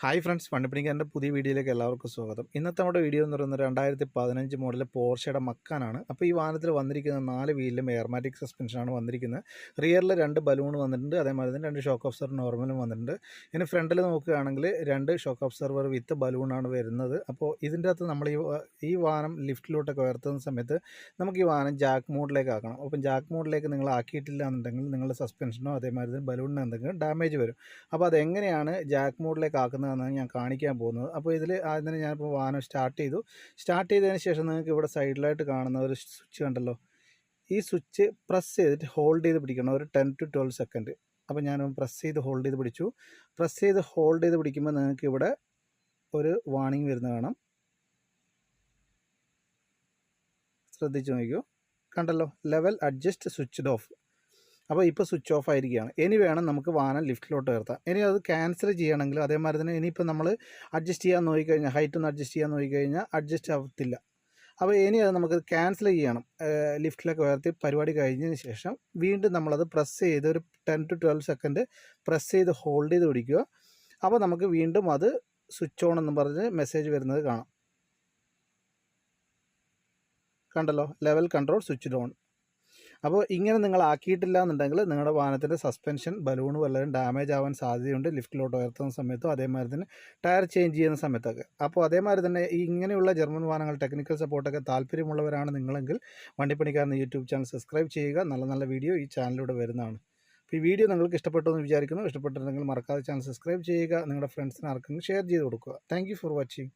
Hi friends വണ്ടിപ്പണിക്കാരന്റെ പുതിയ വീഡിയോയിലേക്ക് എല്ലാവർക്കും സ്വാഗതം. ഇന്നത്തെ നമ്മുടെ വീഡിയോ എന്ന് പറയുന്നത് രണ്ടായിരത്തി പതിനഞ്ച് മോഡൽ പോർഷയുടെ മക്കാനാണ്. അപ്പോൾ ഈ വാഹനത്തിൽ വന്നിരിക്കുന്ന നാല് വീലിലും എയർമാറ്റിക് സസ്പെൻഷനാണ് വന്നിരിക്കുന്നത്. റിയറിൽ രണ്ട് ബലൂൺ വന്നിട്ടുണ്ട് അതേമാതിരി തന്നെ രണ്ട് ഷോക്ക് ഓഫ്സർ നോർമലും വന്നിട്ടുണ്ട്. ഇനി ഫ്രണ്ടിൽ നോക്കുകയാണെങ്കിൽ രണ്ട് ഷോക്ക് ഓബ്സർവർ വിത്ത് ബലൂണാണ് വരുന്നത്. അപ്പോൾ ഇതിന്റെ അകത്ത് നമ്മൾ ഈ ഈ വാഹനം ലിഫ്റ്റിലോട്ടൊക്കെ ഉയർത്തുന്ന സമയത്ത് നമുക്ക് ഈ വാഹനം ജാക്ക് മോഡിലേക്ക് ആക്കണം. അപ്പം ജാക്ക് മോഡിലേക്ക് നിങ്ങൾ ആക്കിയിട്ടില്ല എന്നുണ്ടെങ്കിൽ നിങ്ങളുടെ സസ്പെൻഷനോ അതേമാതിരി ബലൂണിനോ എന്തെങ്കിലും ഡാമേജ് വരും. അപ്പോൾ അതെങ്ങനെയാണ് ജാക്ക് മോഡിലേക്ക് ആക്കുന്നതെന്നാണ് ഞാൻ കാണിക്കാൻ പോകുന്നത്. അപ്പോൾ ഇതിൽ ആദ്യം തന്നെ ഞാനിപ്പോൾ വാഹനം സ്റ്റാർട്ട് ചെയ്തു. സ്റ്റാർട്ട് ചെയ്തതിന് ശേഷം നിങ്ങൾക്ക് ഇവിടെ സൈഡിലായിട്ട് കാണുന്ന ഒരു സ്വിച്ച് കണ്ടല്ലോ? ഈ സ്വിച്ച് പ്രസ് ചെയ്തിട്ട് ഹോൾഡ് ചെയ്ത് പിടിക്കണം. ഒരു ടെൻ ടു ട്വൽവ് സെക്കൻഡ്. അപ്പോൾ ഞാൻ പ്രസ് ചെയ്ത് ഹോൾഡ് ചെയ്ത് പിടിച്ചു. പ്രസ് ചെയ്ത് ഹോൾഡ് ചെയ്ത് പിടിക്കുമ്പോൾ നിങ്ങൾക്ക് ഇവിടെ ഒരു വാണിംഗ് വരുന്ന കാണാം. ശ്രദ്ധിച്ച് നോക്കിക്കോ. കണ്ടല്ലോ? Level adjust switched off. അപ്പോൾ ഇപ്പോൾ സ്വിച്ച് ഓഫ് ആയിരിക്കുകയാണ്. ഇനി വേണം നമുക്ക് വാഹനം ലിഫ്റ്റിലോട്ട് ഉയർത്താം ഇനി അത് ക്യാൻസൽ ചെയ്യണമെങ്കിൽ അതേമാതിരി തന്നെ ഇനിയിപ്പോൾ നമ്മൾ അഡ്ജസ്റ്റ് ചെയ്യാൻ നോക്കിക്കഴിഞ്ഞാൽ ഹൈറ്റ് ഒന്ന് അഡ്ജസ്റ്റ് ചെയ്യാൻ നോക്കിക്കഴിഞ്ഞാൽ അഡ്ജസ്റ്റ് ആവത്തില്ല. അപ്പോൾ ഇനി അത് നമുക്ക് ക്യാൻസൽ ചെയ്യണം. ലിഫ്റ്റിലൊക്കെ ഉയർത്തി പരിപാടി കഴിഞ്ഞതിന് ശേഷം വീണ്ടും നമ്മളത് പ്രസ് ചെയ്ത് ഒരു ten to twelve second press ചെയ്ത് ഹോൾഡ് ചെയ്ത് പിടിക്കുക. അപ്പോൾ നമുക്ക് വീണ്ടും അത് സ്വിച്ച് ഓൺ എന്ന് പറഞ്ഞ് മെസ്സേജ് വരുന്നത് കാണാം. കണ്ടല്ലോ? Level control switch on. അപ്പോൾ ഇങ്ങനെ നിങ്ങൾ ആക്കിയിട്ടില്ല എന്നുണ്ടെങ്കിൽ നിങ്ങളുടെ വാഹനത്തിന്റെ സസ്പെൻഷൻ ബലൂൺ വല്ലതും ഡാമേജ് ആവാൻ സാധ്യതയുണ്ട്. ലിഫ്റ്റിലോട്ട് ഉയർത്തുന്ന സമയത്തും അതേമാതിരി തന്നെ ടയർ ചേഞ്ച് ചെയ്യുന്ന സമയത്തൊക്കെ. അപ്പോൾ അതേമാതിരി തന്നെ ഈ ഇങ്ങനെയുള്ള ജർമ്മൻ വാഹനങ്ങൾ ടെക്നിക്കൽ സപ്പോർട്ടൊക്കെ താല്പര്യമുള്ളവരാണ് നിങ്ങളെങ്കിൽ വണ്ടിപ്പണിക്കാരൻ യൂട്യൂബ് ചാനൽ സബ്സ്ക്രൈബ് ചെയ്യുക. നല്ല നല്ല വീഡിയോ ഈ ചാനലിലൂടെ വരുന്നതാണ്. അപ്പോൾ ഈ വീഡിയോ നിങ്ങൾക്ക് ഇഷ്ടപ്പെട്ടു എന്ന് വിചാരിക്കുന്നു. ഇഷ്ടപ്പെട്ടിട്ടുണ്ടെങ്കിൽ മറക്കാതെ ചാനൽ സബ്സ്ക്രൈബ് ചെയ്യുക. നിങ്ങളുടെ ഫ്രണ്ട്സിന് ആർക്കെങ്കിലും ഷെയർ ചെയ്ത് കൊടുക്കുക. Thank for watching